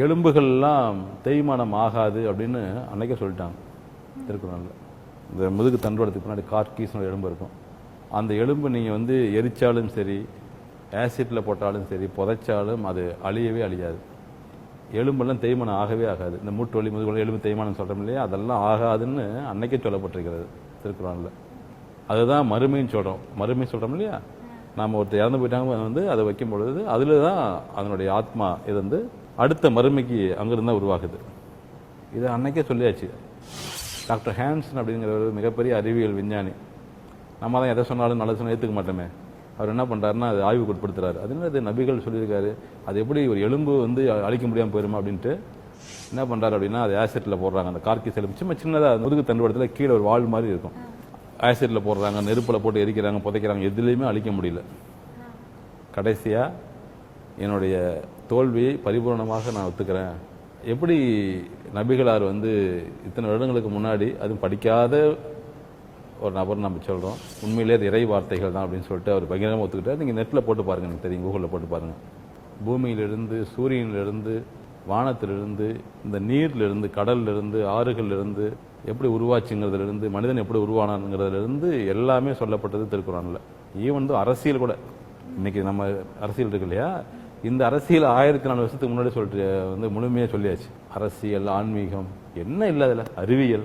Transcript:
எலும்புகள்லாம் தேய்மானம் ஆகாது அப்படின்னு அன்னைக்கே சொல்லிட்டாங்க. திருக்குறளில். இந்த முதுகு தண்டுவடத்துக்கு பின்னாடி கார்கீஸ்னு ஒரு எலும்பு இருக்கும். அந்த எலும்பு நீங்கள் வந்து எரிச்சாலும் சரி ஆசிட்டில் போட்டாலும் சரி புதைச்சாலும் அது அழியவே அழியாது. எலும்பெல்லாம் தேய்மானம் ஆகவே ஆகாது. இந்த மூட்டு வலி முதுகு எலும்பு தேய்மானம் சொல்கிறோம் இல்லையா? அதெல்லாம் ஆகாதுன்னு அன்னைக்கே சொல்லப்பட்டிருக்கிறது திருக்குறளில். அதுதான் மறுமைன்னு சொல்கிறோம் மறுமை சொல்கிறோம் இல்லையா? நாம் ஒருத்தர் இறந்து போயிட்டாங்க வந்து அதை வைக்கும் பொழுது அதில் தான் அதனுடைய ஆத்மா இது வந்து அடுத்த மறுமைக்கு அங்கிருந்து தான் உருவாகுது. இது அன்னைக்கே சொல்லியாச்சு. டாக்டர் ஹேன்சன் அப்படிங்கிற ஒரு மிகப்பெரிய அறிவியல் விஞ்ஞானி. நம்ம தான் எதை சொன்னாலும் நல்ல சொன்னால் ஏற்றுக்க மாட்டோமே. அவர் என்ன பண்ணுறாருன்னா அது ஆய்வுக்கு உட்படுத்துறாரு அது இது நபிகள் சொல்லியிருக்காரு. அது எப்படி ஒரு எலும்பு வந்து அழிக்க முடியாமல் போயிருமா அப்படின்ட்டு என்ன பண்ணுறாரு அப்படின்னா அது ஆசிட்டில் போடுறாங்க. அந்த கார்கிஸ் எலும்பு சும்மா சின்னதாக முதுகு தண்டுவடத்தில் கீழே ஒரு வாழ் மாதிரி இருக்கும். ஆசிட்டில் போடுறாங்க நெருப்பில் போட்டு எரிக்கிறாங்க புதைக்கிறாங்க. எதுலேயுமே அழிக்க முடியல. கடைசியாக என்னுடைய தோல்வியை பரிபூர்ணமாக நான் ஒத்துக்கிறேன். எப்படி நபிகளார் வந்து இத்தனை வருடங்களுக்கு முன்னாடி அதுவும் படிக்காத ஒரு நபர் நம்ம சொல்கிறோம் உண்மையிலே அது இறை வார்த்தைகள் தான் அப்படின்னு சொல்லிட்டு அவர் பகிரமாக ஒத்துக்கிட்டார். நீங்கள் நெட்டில் போட்டு பாருங்க எனக்கு தெரியும். கூகுளில் போட்டு பாருங்கள் பூமியிலிருந்து சூரியனிலிருந்து வானத்திலிருந்து இந்த நீர்லிருந்து கடல்லிருந்து ஆறுகளிலிருந்து எப்படி உருவாச்சுங்கிறதுலேருந்து மனிதன் எப்படி உருவானாங்கிறதுலேருந்து எல்லாமே சொல்லப்பட்டது திருக்குறானில் ஈவன் வந்து அரசியல் கூட. இன்னைக்கு நம்ம அரசியல் இருக்கு இல்லையா? இந்த அரசியல் ஆயிரத்தி நாலு வருஷத்துக்கு முன்னாடி சொல்லிட்டு வந்து முழுமையாக சொல்லியாச்சு. அரசியல் ஆன்மீகம் என்ன இல்லை அதில்? அறிவியல்.